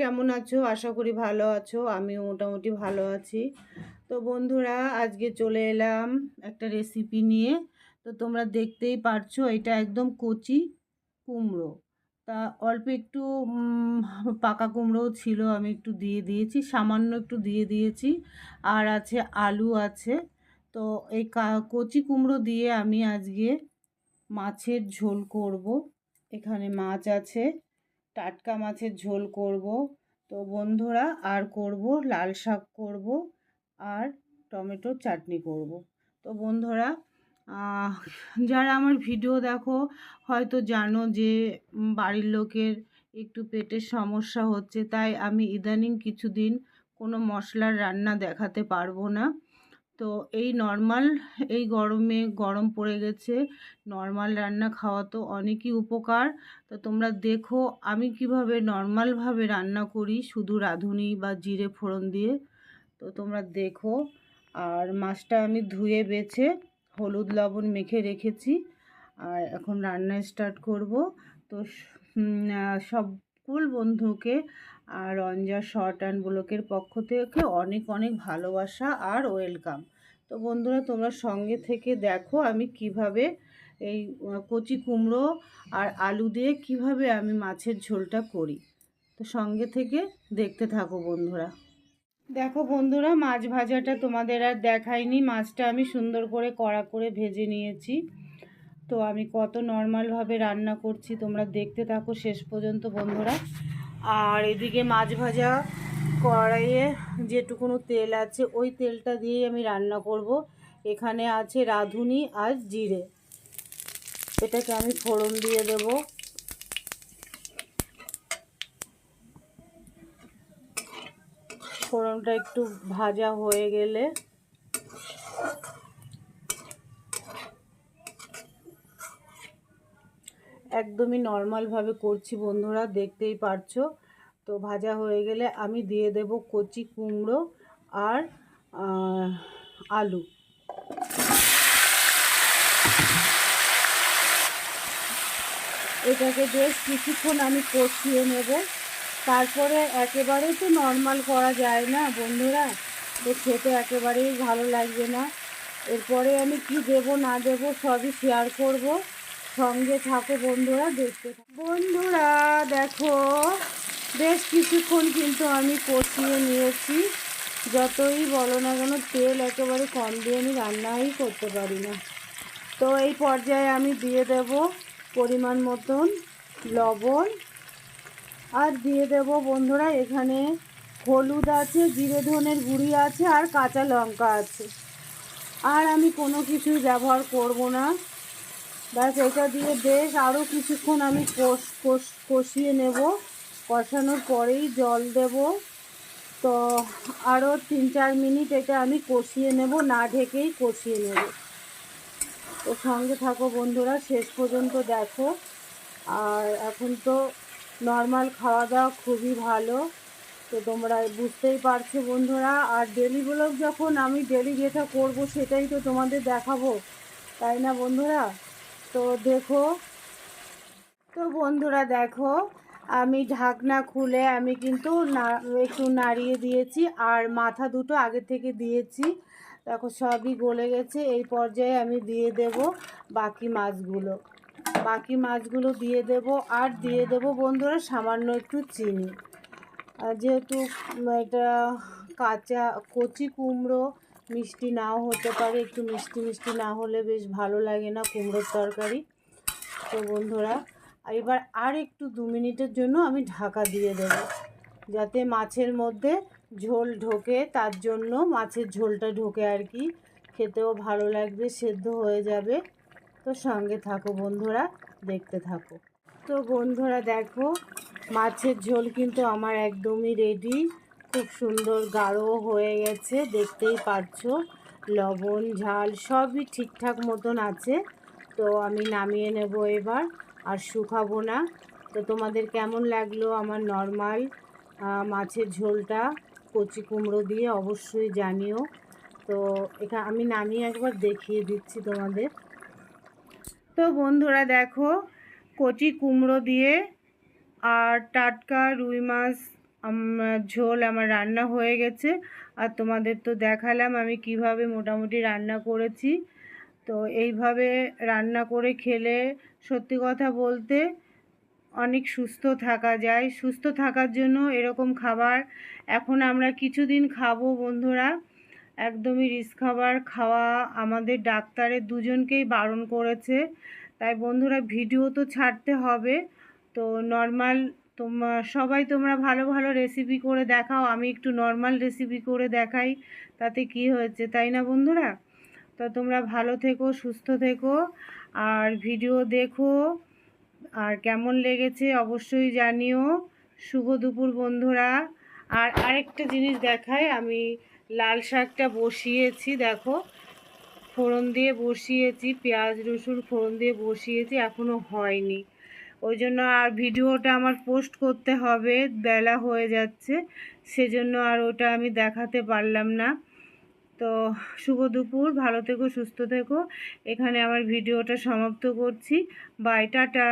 কেমন আছো? আশা করি ভালো আছো। আমিও মোটামুটি ভালো আছি। তো বন্ধুরা, আজকে চলে এলাম একটা রেসিপি নিয়ে। তো তোমরা দেখতেই পারছ, এটা একদম কচি কুমড়ো। তা অল্প একটু পাকা কুমড়োও ছিল, আমি একটু দিয়ে দিয়েছি। সামান্য একটু দিয়ে দিয়েছি। আর আছে আলু আছে। তো এই কচি কুমড়ো দিয়ে আমি আজকে মাছের ঝোল করব। এখানে মাছ আছে। টাটকা মাছের ঝোল করব। তো বন্ধুরা, আর করব, লাল শাক করব আর টমেটোর চাটনি করব। তো বন্ধুরা যারা আমার ভিডিও দেখো, হয়তো জানো যে বাড়ির লোকের একটু পেটের সমস্যা হচ্ছে, তাই আমি ইদানিং কিছুদিন কোনো মশলার রান্না দেখাতে পারব না। তো এই নর্মাল এই গরমে গরম পড়ে গেছে নর্মাল রান্না খাওয়া তো অনেকই উপকার। তো তোমরা দেখো আমি কীভাবে নর্মালভাবে রান্না করি শুধু রাঁধুনি বা জিরে ফোড়ন দিয়ে। তো তোমরা দেখো আর মাছটা আমি ধুয়ে বেছে হলুদ লবণ মেখে রেখেছি। আর এখন রান্না স্টার্ট করব। তো আহ, সকল বন্ধুকে আর রঞ্জা, শর্ট অ্যান্ড ব্লকের পক্ষ থেকে অনেক অনেক ভালোবাসা আর ওয়েলকাম। তো বন্ধুরা, তোমরা সঙ্গে থেকে দেখো আমি কীভাবে এই কচি কুমড়ো আর আলু দিয়ে কীভাবে আমি মাছের ঝোলটা করি। তো সঙ্গে থেকে দেখতে থাকো বন্ধুরা। দেখো বন্ধুরা, মাছ ভাজাটা তোমাদের আর দেখাইনি। মাছটা আমি সুন্দর করে কড়া করে ভেজে নিয়েছি। তো আমি কত নর্মালভাবে রান্না করছি তোমরা দেখতে থাকো শেষ পর্যন্ত বন্ধুরা। আর এদিকে মাছ ভাজা কড়াইয়ে যেটুকুনো তেল আছে, ওই তেলটা দিয়েই আমি রান্না করব। এখানে আছে রাঁধুনি আর জিরে। এটাকে আমি ফোড়ন দিয়ে দেব। ফোড়নটা একটু ভাজা হয়ে গেলে একদমই নর্মালভাবে করছি বন্ধুরা, দেখতেই পারছ। তো ভাজা হয়ে গেলে আমি দিয়ে দেব কচি কুমড়ো আর আলু। এটাকে বেশ কিছুক্ষণ আমি কষিয়ে নেব। তারপরে একেবারেই তো নর্মাল করা যায় না বন্ধুরা। তো খেতে একেবারেই ভালো লাগবে না। এরপরে আমি কি দেব না দেব সবই শেয়ার করব। সঙ্গে থাকো বন্ধুরা, দেখতে বন্ধুরা, দেখো, বেশ কিছুক্ষণ কিন্তু আমি কষিয়ে নিয়েছি। যতই বলো না কেন, তেল একেবারে কম দিয়ে আমি রান্নাই করতে পারি না। তো এই পর্যায়ে আমি দিয়ে দেব পরিমাণ মতন লবণ। আর দিয়ে দেব বন্ধুরা, এখানে হলুদ আছে, জিরে ধনের গুঁড়ি আছে, আর কাঁচা লঙ্কা আছে। আর আমি কোনো কিছু ব্যবহার করব না। ব্যাস, এটা দিয়ে বেশ আরও কিছুক্ষণ আমি কষ কষ, কষিয়ে নেব। কষানোর পরেই জল দেব। তো আরও তিন চার মিনিট এটা আমি কষিয়ে নেব, না ঢেকেই কষিয়ে নেব। তো সঙ্গে থাকো বন্ধুরা, শেষ পর্যন্ত দেখো। আর এখন তো নর্মাল খাওয়া দাওয়া খুবই ভালো। তো তোমরা বুঝতেই পারছ বন্ধুরা, আর ডেলি ব্লগ যখন আমি ডেলি যেটা করব সেটাই তো তোমাদের দেখাবো। তাই না বন্ধুরা? তো দেখো, তো বন্ধুরা দেখো, আমি ঢাকনা খুলে আমি কিন্তু না, একটু নাড়িয়ে দিয়েছি আর মাথা দুটো আগে থেকে দিয়েছি। দেখো সবই গলে গেছে, এই পর্যায়ে আমি দিয়ে দেব বাকি মাছগুলো। বাকি মাছগুলো দিয়ে দেব আর দিয়ে দেব বন্ধুরা সামান্য একটু চিনি। যেহেতু এটা কাঁচা কচি কুমড়ো মিষ্টি নাও হতে পারে, একটু মিষ্টি মিষ্টি না হলে বেশ ভালো লাগে না কুমড়োর তরকারি। তো বন্ধুরা, এবার আর একটু দু মিনিটের জন্য আমি ঢাকা দিয়ে দেব, যাতে মাছের মধ্যে ঝোল ঢোকে, তার জন্য মাছের ঝোলটা ঢোকে আর কি। খেতেও ভালো লাগবে, সেদ্ধ হয়ে যাবে। তো সঙ্গে থাকো বন্ধুরা, দেখতে থাকো। তো বন্ধুরা, দেখো, মাছের ঝোল কিন্তু আমার একদমই রেডি খুব সুন্দর গাঢ় হয়ে গেছে, দেখতেই পারছ লবণ, ঝাল সবই ঠিকঠাক মতন আছে। তো আমি নামিয়ে নেব এবার, আর শুকাবো না। তো তোমাদের কেমন লাগল আমার নর্মাল মাছের ঝোলটা? কচি কুমড়ো দিয়ে অবশ্যই জানিও। তো এখানে আমি নামিয়ে একবার দেখিয়ে দিচ্ছি তোমাদের। তো বন্ধুরা দেখো, কচি কুমড়ো দিয়ে আর টাটকা রুই মাছ ঝোল, আমার রান্না হয়ে গেছে। আর তোমাদের তো দেখালাম আমি কীভাবে মোটামুটি রান্না করেছি। তো এইভাবে রান্না করে খেলে সত্যি কথা বলতে অনেক সুস্থ থাকা যায়। সুস্থ থাকার জন্য এরকম খাবার এখন আমরা কিছুদিন খাব বন্ধুরা। একদমই রিস্ক খাবার খাওয়া আমাদের ডাক্তারের দুজনকেই বারণ করেছে। তাই বন্ধুরা, ভিডিও তো ছাড়তে হবে। তো নর্মাল তোমার সবাই তোমরা ভালো ভালো রেসিপি করে দেখাও। আমি একটু নর্মাল রেসিপি করে দেখাই, তাতে কি হয়েছে, তাই না বন্ধুরা? তো তোমরা ভালো থেকো, সুস্থ থেকো, আর ভিডিও দেখো, আর কেমন লেগেছে অবশ্যই জানিও। শুভ দুপুর বন্ধুরা। আর আরেকটা জিনিস দেখাই, আমি লাল শাকটা বসিয়েছি, দেখো। ফোড়ন দিয়ে বসিয়েছি, পেঁয়াজ, রসুন ফোড়ন দিয়ে বসিয়েছি এখনও হয়নি। ওই জন্য আর ভিডিওটা আমার পোস্ট করতে হবে, বেলা হয়ে যাচ্ছে, সেজন্য আর ওটা আমি দেখাতে পারলাম না। তো শুভ দুপুর, ভালো থেকো, সুস্থ থেকো। এখানে আমার ভিডিওটা সমাপ্ত করছি। Bye, tata.